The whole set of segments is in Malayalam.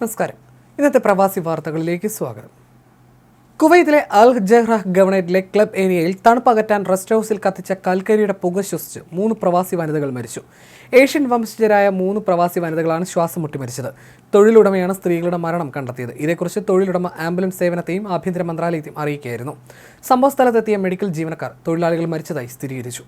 നമസ്കാരം. ഇന്നത്തെ പ്രവാസി വാർത്തകളിലേക്ക് സ്വാഗതം. കുവൈത്തിലെ അൽ ജഹ്റ ഗവർണേറ്റിലെ ക്ലബ് ഏരിയയിൽ തണുപ്പകറ്റാൻ റെസ്റ്റ് ഹൗസിൽ കത്തിച്ച കൽക്കരിയുടെ പുക ശ്വസിച്ച്. മൂന്ന് പ്രവാസി വനിതകൾ മരിച്ചു. ഏഷ്യൻ വംശജരായ മൂന്ന് പ്രവാസി വനിതകളാണ് ശ്വാസം മുട്ടി മരിച്ചത് തൊഴിലുടമയാണ് സ്ത്രീകളുടെ മരണം കണ്ടെത്തിയത്. ഇതേക്കുറിച്ച് തൊഴിലുടമ ആംബുലൻസ് സേവനത്തെയും ആഭ്യന്തര മന്ത്രാലയത്തെയും അറിയിക്കുകയായിരുന്നു. സംഭവസ്ഥലത്തെത്തിയ മെഡിക്കൽ ജീവനക്കാർ തൊഴിലാളികൾ മരിച്ചതായി സ്ഥിരീകരിച്ചു.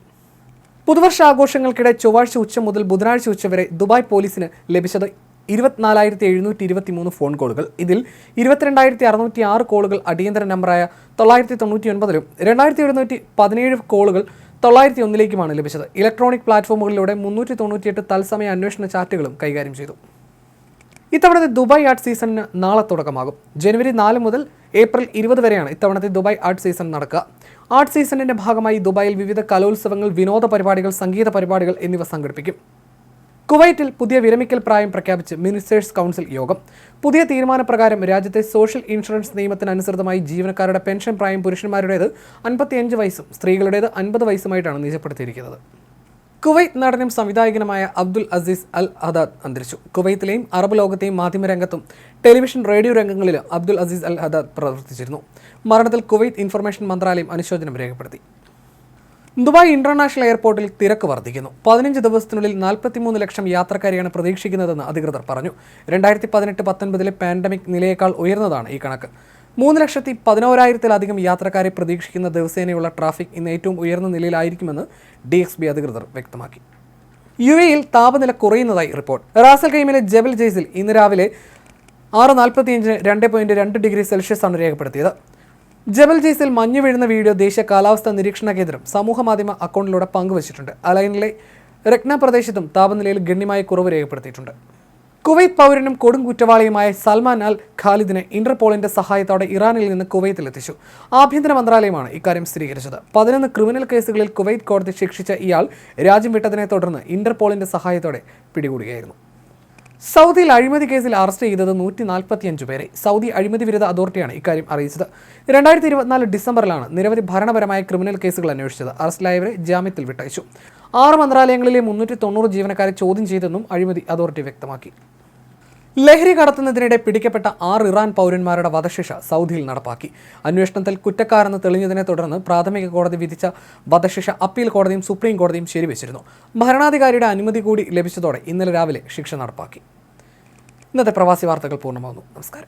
പുതുവർഷ ആഘോഷങ്ങൾക്കിടെ ചൊവ്വാഴ്ച ഉച്ച മുതൽ ബുധനാഴ്ച ഉച്ചവരെ ദുബായ് പോലീസിന് ലഭിച്ചത് ഇരുപത്തിനാലായിരത്തി എഴുന്നൂറ്റി ഇരുപത്തി മൂന്ന് ഫോൺ കോളുകൾ. ഇതിൽ ഇരുപത്തിരണ്ടായിരത്തി അറുന്നൂറ്റി ആറ് കോളുകൾ അടിയന്തര നമ്പറായ തൊള്ളായിരത്തി തൊണ്ണൂറ്റി ഒൻപതിലും രണ്ടായിരത്തി എഴുന്നൂറ്റി പതിനേഴ് കോളുകൾ തൊള്ളായിരത്തി ഒന്നിലേക്കുമാണ് ലഭിച്ചത്. ഇലക്ട്രോണിക് പ്ലാറ്റ്ഫോമുകളിലൂടെ മുന്നൂറ്റി തൊണ്ണൂറ്റിയെട്ട് തത്സമയ അന്വേഷണ ചാറ്റുകളും കൈകാര്യം ചെയ്തു. ഇത്തവണത്തെ ദുബായ് ആർട്ട് സീസണിന് നാളെ തുടക്കമാകും. ജനുവരി നാല് മുതൽ ഏപ്രിൽ ഇരുപത് വരെയാണ് ഇത്തവണത്തെ ദുബായ് ആർട്ട് സീസൺ നടക്കുക. ആർട്ട് സീസണിന്റെ ഭാഗമായി ദുബായിൽ വിവിധ കലോത്സവങ്ങൾ വിനോദ പരിപാടികൾ സംഗീത പരിപാടികൾ എന്നിവ സംഘടിപ്പിക്കും. കുവൈറ്റിൽ പുതിയ വിരമിക്കൽ പ്രായം പ്രഖ്യാപിച്ച് മിനിസ്റ്റേഴ്സ് കൗൺസിൽ യോഗം. പുതിയ തീരുമാനപ്രകാരം രാജ്യത്തെ സോഷ്യൽ ഇൻഷുറൻസ് നിയമത്തിനനുസൃതമായി ജീവനക്കാരുടെ പെൻഷൻ പ്രായം പുരുഷന്മാരുടേത് അൻപത്തിയഞ്ച് വയസ്സും സ്ത്രീകളുടേത് അൻപത് വയസ്സുമായിട്ടാണ് നിജപ്പെടുത്തിയിരിക്കുന്നത്. കുവൈത്ത് നടനും സംവിധായകനുമായ അബ്ദുൽ അസീസ് അൽ ഹദാദ് അന്തരിച്ചു. കുവൈത്തിലെയും അറബ് ലോകത്തെയും മാധ്യമരംഗത്തും ടെലിവിഷൻ റേഡിയോ രംഗങ്ങളിലും അബ്ദുൽ അസീസ് അൽ ഹദാദ് പ്രവർത്തിച്ചിരുന്നു. മരണത്തിൽ കുവൈത്ത് ഇൻഫർമേഷൻ മന്ത്രാലയം അനുശോചനം രേഖപ്പെടുത്തി. ദുബായ് ഇന്റർനാഷണൽ എയർപോർട്ടിൽ തിരക്ക് വർദ്ധിക്കുന്നു. പതിനഞ്ച് ദിവസത്തിനുള്ളിൽ നാൽപ്പത്തിമൂന്ന് ലക്ഷം യാത്രക്കാരെയാണ് പ്രതീക്ഷിക്കുന്നതെന്ന് അധികൃതർ പറഞ്ഞു. രണ്ടായിരത്തി പതിനെട്ട് പത്തൊൻപതിലെ പാൻഡമിക് നിലയേക്കാൾ ഉയർന്നതാണ് ഈ കണക്ക്. മൂന്ന് ലക്ഷത്തി പതിനോരായിരത്തിലധികം യാത്രക്കാരെ പ്രതീക്ഷിക്കുന്ന ദിവസേനയുള്ള ട്രാഫിക് ഇന്ന് ഏറ്റവും ഉയർന്ന നിലയിലായിരിക്കുമെന്ന് ഡി എക്സ് ബി അധികൃതർ വ്യക്തമാക്കി. യു എയിൽ താപനില കുറയുന്നതായി റിപ്പോർട്ട്. റാസൽ കൈമിലെ ജബൽ ജെയ്സിൽ ഇന്ന് രാവിലെ ആറ് നാൽപ്പത്തിയഞ്ചിന് രണ്ട് പോയിന്റ് രണ്ട് ഡിഗ്രി സെൽഷ്യസാണ് രേഖപ്പെടുത്തിയത്. ജബൽ ജീസിൽ മഞ്ഞു വീഴുന്ന വീഡിയോ ദേശീയ കാലാവസ്ഥാ നിരീക്ഷണ കേന്ദ്രം സമൂഹമാധ്യമ അക്കൗണ്ടിലൂടെ പങ്കുവച്ചിട്ടുണ്ട്. അലൈനിലെ രത്ന പ്രദേശത്തും താപനിലയിൽ ഗണ്യമായ കുറവ് രേഖപ്പെടുത്തിയിട്ടുണ്ട്. കുവൈത്ത് പൗരനും കൊടും കുറ്റവാളിയുമായ സൽമാൻ അൽ ഖാലിദിനെ ഇന്റർപോളിന്റെ സഹായത്തോടെ ഇറാനിൽ നിന്ന് കുവൈത്തിലെത്തിച്ചു. ആഭ്യന്തര മന്ത്രാലയമാണ് ഇക്കാര്യം സ്ഥിരീകരിച്ചത്. പതിനൊന്ന് ക്രിമിനൽ കേസുകളിൽ കുവൈത്ത് കോടതി ശിക്ഷിച്ച ഇയാൾ രാജ്യം വിട്ടതിനെ തുടർന്ന് ഇന്റർപോളിന്റെ സഹായത്തോടെ പിടികൂടുകയായിരുന്നു. സൗദിയിൽ അഴിമതി കേസിൽ അറസ്റ്റ് ചെയ്തത് നൂറ്റി നാൽപ്പത്തിയഞ്ച് പേരെ. സൗദി അഴിമതി വിരുദ്ധ അതോറിറ്റിയാണ് ഇക്കാര്യം അറിയിച്ചത്. രണ്ടായിരത്തി ഇരുപത്തിനാല് ഡിസംബറിലാണ് നിരവധി ഭരണപരമായ ക്രിമിനൽ കേസുകൾ അന്വേഷിച്ചത്. അറസ്റ്റിലായവരെ ജാമ്യത്തിൽ വിട്ടയച്ചു. ആറ് മന്ത്രാലയങ്ങളിലെ മുന്നൂറ്റി തൊണ്ണൂറ് ജീവനക്കാരെ ചോദ്യം ചെയ്തെന്നും അഴിമതി അതോറിറ്റി വ്യക്തമാക്കി. ലഹരി കടത്തുന്നതിനിടെ പിടിക്കപ്പെട്ട ആറ് ഇറാൻ പൗരന്മാരുടെ വധശിക്ഷ സൗദിയിൽ നടപ്പാക്കി. അന്വേഷണത്തിൽ കുറ്റക്കാരെന്ന് തെളിഞ്ഞതിനെ തുടർന്ന് പ്രാഥമിക കോടതി വിധിച്ച വധശിക്ഷ അപ്പീൽ കോടതിയും സുപ്രീം കോടതിയും ശരിവച്ചിരുന്നു. ഭരണാധികാരിയുടെ അനുമതി കൂടി ലഭിച്ചതോടെ ഇന്നലെ രാവിലെ ശിക്ഷ നടപ്പാക്കി. ഇന്നത്തെ പ്രവാസി വാർത്തകൾ പൂർണമാകുന്നു. നമസ്കാരം.